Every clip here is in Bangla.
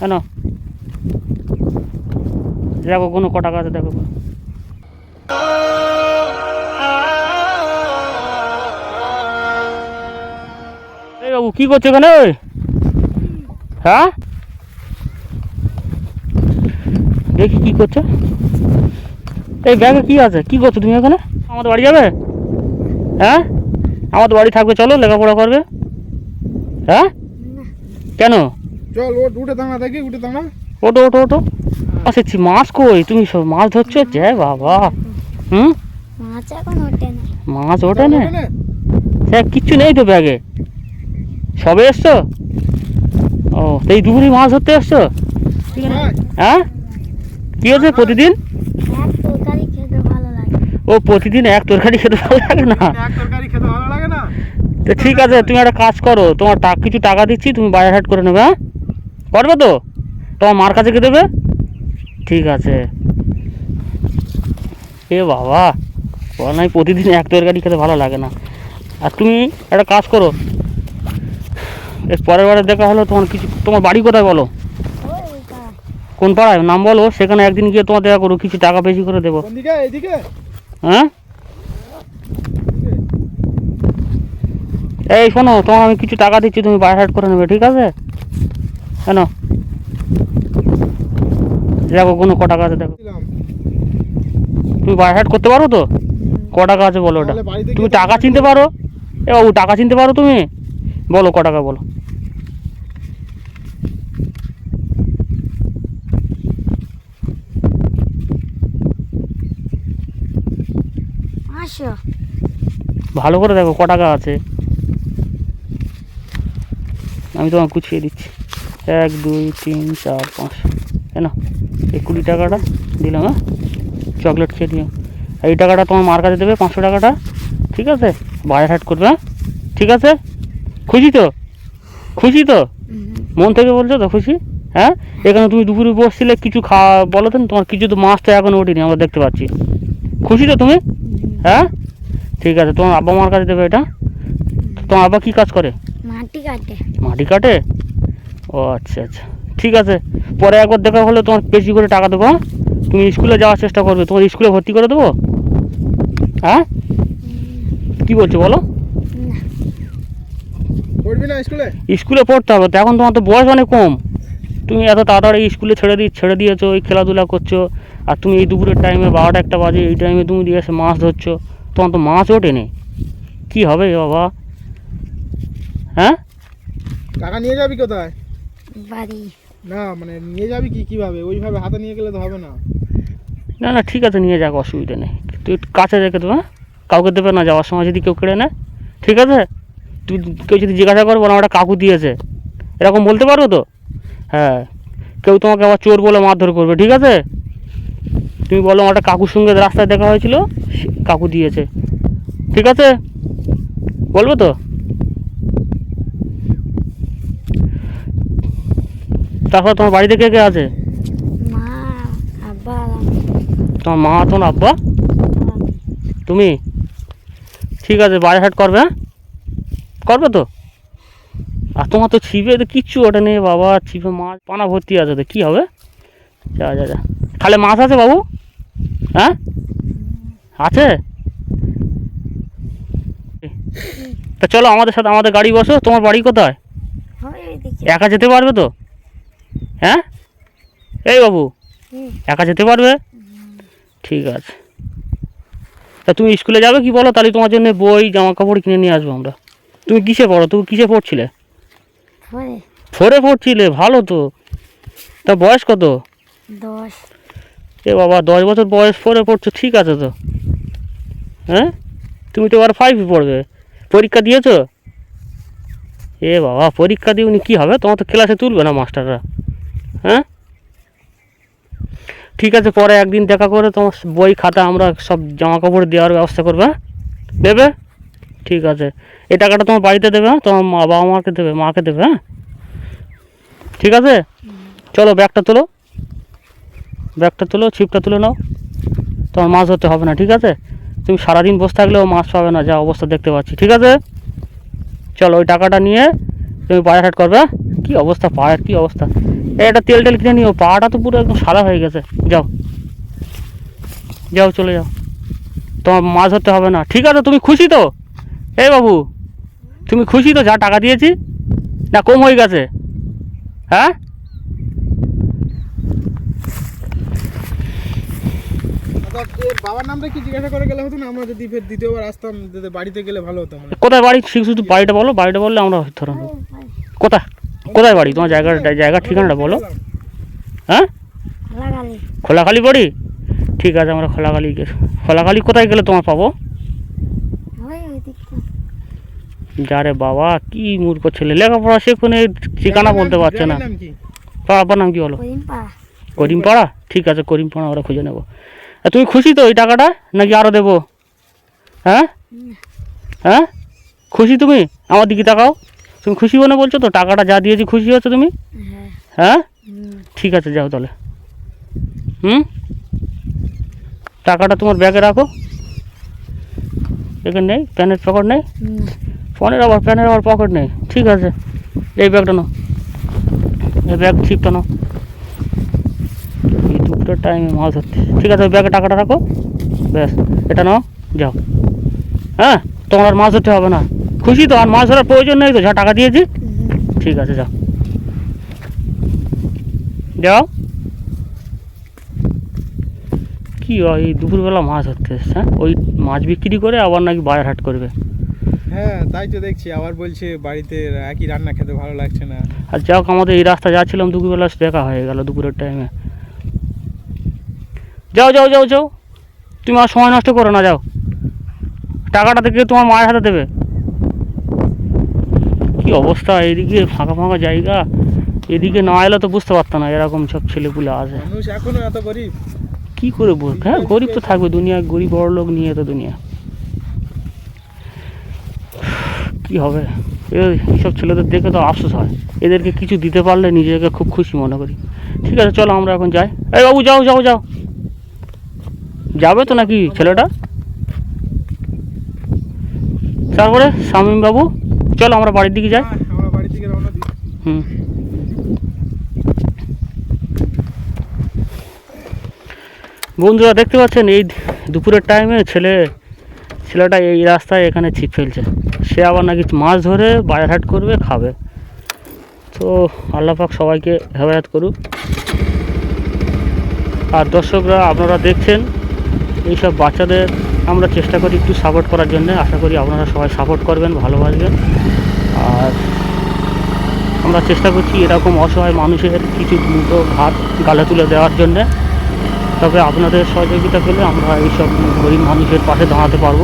কেন? দেখো কোনো ক টাকা আছে দেখো। এই বাবু কি করছ এখানে? হ্যাঁ? দেখি কি করছ। এই ব্যাগে কি আছে? কি করছ তুমি এখানে? আমাদের বাড়ি যাবে? হ্যাঁ? আমাদের বাড়ি থাকবে চলো লেখাপড়া করবে। হ্যাঁ? কেন? চল ও উঠে দাঁড়া দেখি উঠে দাঁড়া। ওটো ওটো ওটো আসেছি মাছ কই? তুমি সব মাছ ধরছো? জয় বাবা। হুম? মাছ এখন ওঠে না। মাছ ওঠে না? ওঠে না? সে কিচ্ছু নেই তো ব্যাগে। সবে এসছো? ও এই দুপুরে মাছ ধরতে এসছো? হ্যাঁ? কি হচ্ছে প্রতিদিন? এক তরকারি খেতে ভালো লাগে। ও প্রতিদিন এক তরকারি খেতে ভালো লাগে না? তরকারি খেতে ভালো লাগে না? তো ঠিক আছে তুমি একটা কাজ করো। তোমার কিছু টাকা দিচ্ছি তুমি বাজার হাট করে নেবে হ্যাঁ? করবে তো? তোমার মার কাছে কে দেবে? ঠিক আছে। এ বাবা বল নাই প্রতিদিন এক তরকারি খেতে ভালো লাগে না। আর তুমি একটা কাজ করো। এর পরের বারে দেখা হলো তোমার কিছু তোমার বাড়ি কোথায় বলো? কোন পাড়ায়? নাম বলো সেখানে একদিন গিয়ে তোমার দেখা করো কিছু টাকা বেশি করে দেবো। হ্যাঁ? এই শোনো তোমার আমি কিছু টাকা দিচ্ছি তুমি বাই হাট করে নেবে ঠিক আছে? কেন? দেখো কোনো ক টাকা আছে দেখো। তুমি বাই হাট করতে পারো তো? ক টাকা আছে বলো ওটা। তুমি টাকা চিনতে পারো? এ বাবু টাকা চিনতে পারো তুমি? বলো ক টাকা বলো। ভালো করে দেখো ক টাকা আছে। আমি তোমাকে গুছিয়ে দিচ্ছি। এক দুই তিন চার পাঁচ। কেন এই কুড়ি টাকাটা দিলাম হ্যাঁ? চকলেট খেয়ে দিও এই টাকাটা তোমার মার কাছে দেবে পাঁচশো টাকাটা ঠিক আছে? বাজার হাট করবে হ্যাঁ? ঠিক আছে? খুশি তো? খুশি তো? মন থেকে বলছো তো খুশি? হ্যাঁ? এখানে তুমি দুপুরে বসছিলে কিছু খাওয়া বলো তো তোমার কিছু তো মাছ তো এখনও ওঠেনি আমরা দেখতে পাচ্ছি। খুশি তো তুমি? হ্যাঁ? ঠিক আছে তোমার আব্বা মার কাছে দেবে এটা। তোমার আব্বা কী কাজ করে? মাটি কাটে। মাটি কাটে? ও আচ্ছা আচ্ছা। ঠিক আছে। পরে একবার দেখা হলে তোমার বেশি করে টাকা দেবো হ্যাঁ? তুমি স্কুলে যাওয়ার চেষ্টা করবে। তোমার স্কুলে ভর্তি করে দেবো? হ্যাঁ? কী বলছো বলো? পড়বি না স্কুলে? স্কুলে পড়তে হবে। তো এখন তোমার তো বয়স অনেক কম। তুমি এত তাড়াতাড়ি স্কুলে ছেড়ে দিয়ে ছেড়ে দিয়েছ ওই খেলাধুলা করছ আর তুমি এই দুপুরের টাইমে বারোটা একটা বাজে এই টাইমে তুমি দিয়ে এসে মাছ ধরছো। তোমার তো মাছ ওঠেনি। কী হবে বাবা? হ্যাঁ? টাকা নিয়ে যাবি কোথায়? বাড়ি। না মানে নিয়ে যাবি কি কীভাবে? ওইভাবে হাতে নিয়ে গেলে তো হবে না। না না ঠিক আছে নিয়ে যাক অসুবিধা নেই। তুই কাছে রেখে দেবো হ্যাঁ? কাউকে দেবে না যাওয়ার সময় যদি কেউ কেড়ে নেয়। ঠিক আছে? তুই কেউ যদি জিজ্ঞাসা করে বলো একটা কাকু দিয়েছে। এরকম বলতে পারব তো? হ্যাঁ। কেউ তোমাকে আবার চোর বলে মারধর করবে ঠিক আছে? তুমি বলো আমার একটা কাকুর সঙ্গে রাস্তায় দেখা হয়েছিল কাকু দিয়েছে। ঠিক আছে? বলব তো? তারপর তোমার বাড়িতে কে কে আছে? তোমার মা তোমার আব্বা? তুমি? ঠিক আছে বাজার হাট করবে হ্যাঁ? করবে তো? আর তোমার তো ছিপে তো কিচ্ছু ওটা নেই বাবা ছিপে মাছ পানা ভর্তি আছে তো কী হবে? যা যা যা। খালে মাছ আছে বাবু? হ্যাঁ? আছে? তা চলো আমাদের সাথে আমাদের গাড়ি বসো তোমার বাড়ি কোথায়? একা যেতে পারবে তো? হ্যাঁ? এই বাবু একা যেতে পারবে? ঠিক আছে। তা তুমি স্কুলে যাবে কি বলো? তাহলে তোমার জন্য বই জামা কাপড় কিনে নিয়ে আসব আমরা। তুমি কিসে পড়ো? তুমি কিসে পড়ছিলে? ফোরে। পড়ছিলে? ভালো তো। তা বয়স কত? দশ। এ বাবা দশ বছর বয়স ফোরে পড়ছো ঠিক আছে তো। হ্যাঁ? তুমি তো এবার ফাইভে পড়বে। পরীক্ষা দিয়েছ? এ বাবা পরীক্ষা দিওনি কী হবে? তোমার তো ক্লাসে তুলবে না মাস্টাররা হ্যাঁ? ঠিক আছে, পরে একদিন দেখা করে তোমার বই, খাতা আমরা সব জামা কাপড় দেওয়ার ব্যবস্থা করবে হ্যাঁ? দেবে? ঠিক আছে। এই টাকাটা তোমার বাড়িতে দেবে হ্যাঁ? তোমার মা বাবা মাকে দেবে মাকে দেবে হ্যাঁ? ঠিক আছে? চলো, ব্যাগটা তোলো। ব্যাগটা তুলো, ছিপটা তুলে নাও। তোমার মাছ ধরতে হবে না, ঠিক আছে? তুমি সারাদিন বসে থাকলেও মাছ পাবে না, যা অবস্থা দেখতে পাচ্ছি, ঠিক আছে? চলো, ওই টাকাটা নিয়ে তুমি হাট করবে হ্যাঁ? কি অবস্থা পায়ের কি অবস্থা? একটা তেল টেল কিনে নিও পাটা তো পুরো একদম সাদা হয়ে গেছে। যাও। যাও চলে যাও। তোমার মাছ ধরতে হবে না। ঠিক আছে তুমি খুশি তো? এই বাবু তুমি খুশি তো? যা টাকা দিয়েছি না কম হয়ে গেছে। হ্যাঁ? বাবার নামটা কি জিজ্ঞাসা করে গেলে হতো না? আমরা যদি ফের দ্বিতীয়বার আসতাম বাড়িতে গেলে ভালো হতো কোথায় বাড়ি? শুধু শুধু বাড়িটা বলো বাড়িটা বললে আমরা ধরে নেব কোথায়? কোথায় বাড়ি? তোমার জায়গার জায়গার ঠিকানাটা বলো। হ্যাঁ? খোলাখালি। বাড়ি? ঠিক আছে আমরা খোলাখালি খোলাখালি কোথায় গেলে তোমার পাবো? যারে বাবা কি মূর্খ ছেলে। লেখাপড়া শেখুনে ঠিকানা বলতে পারছে না। গ্রামের নাম কি? পাড়া করিমপাড়া। ঠিক আছে করিমপাড়া আমরা খুঁজে নেব। তুমি খুশি তো ওই টাকাটা নাকি আরও দেবো? হ্যাঁ? হ্যাঁ? খুশি তুমি? আমার দিকে তাকাও। তুমি খুশি মনে বলছো তো? টাকাটা যা দিয়েছি খুশি হচ্ছে তুমি? হ্যাঁ। হ্যাঁ? ঠিক আছে যাও তাহলে। হুম? টাকাটা তোমার ব্যাগে রাখো। এখানে নেই? প্যানের পকেট নেই? ফোনের আবার প্যানের আবার পকেট নেই? ঠিক আছে। এই ব্যাগটা নাও। এই ব্যাগ ছিপটা নাও। এই টাইমে মাছ ধরতে। ঠিক আছে ওই ব্যাগে টাকাটা রাখো। ব্যাস এটা নাও। যাও। হ্যাঁ? তোমার আর মাছ ধরতে হবে না। খুশি তো আর মাছ ধরার প্রয়োজন নেই তো যা টাকা দিয়েছি। ঠিক আছে যাও যাও। কি হয় এই দুপুরবেলা মাছ ধরতে এসছে হ্যাঁ? ওই মাছ বিক্রি করে আবার নাকি বাজার হাট করবে। হ্যাঁ তাই তো দেখছি আবার বলছে বাড়িতে একই রান্না খেতে ভালো লাগছে না। আর যাও আমাদের এই রাস্তা যাচ্ছিলাম দুপুরবেলা দেখা হয়ে গেল দুপুরের টাইমে যাও যাও যাও যাও। তুমি আর সময় নষ্ট করো না যাও। টাকাটা থেকে তোমার মায়ের হাতে দেবে। কি অবস্থা? এদিকে ফাঁকা ফাঁকা জায়গা। এদিকে না এলে তো বুঝতে পারতো না এরকম সব ছেলেপুলে আছে। মানুষ এখনও এত গরিব। কি করে বল হ্যাঁ গরিব তো থাকবে দুনিয়া গরিব বড় লোক নিয়ে তো দুনিয়া। কি হবে? এইসব ছেলেদের দেখে তো আফসোস হয়। এদেরকে কিছু দিতে পারলে নিজেকে খুব খুশি মনে করি। ঠিক আছে চলো আমরা এখন যাই। এই বাবু যাও যাও যাও। যাবে তো নাকি ছেলেটা? তারপরে শামীম বাবু? চলো আমরা বাড়ির দিকে যাই। হ্যাঁ, আমরা বাড়ি থেকে রওনা দিই। হুম। বন্ধুরা দেখতে পাচ্ছেন এই দুপুরের টাইমে ছেলে ছেলেটা এই রাস্তায় এখানে ছিপ ফেলছে। সে আবার নাকি মাছ ধরে বাজারহাট করবে খাবে। তো আল্লাহ পাক সবাইকে হেফাজত করুক। আর দর্শকরা আপনারা দেখছেন এইসব বাচ্চাদের আমরা চেষ্টা করি একটু সাপোর্ট করার জন্য। আশা করি আপনারা সবাই সাপোর্ট করবেন, ভালোবাসবেন। আর আমরা চেষ্টা করছি এরকম অসহায় মানুষের কিছু দ্রুত ভাত গালে তুলে দেওয়ার জন্যে। তবে আপনাদের সহযোগিতা পেলে আমরা এইসব গরিব মানুষের পাশে দাঁড়াতে পারব।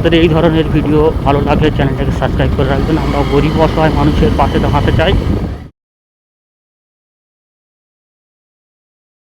আপনাদের এই ধরনের ভিডিও ভালো লাগলে চ্যানেলটাকে সাবস্ক্রাইব করে রাখবেন। আমরা গরিব, অসহায় মানুষের পাশে দাঁড়াতে চাই।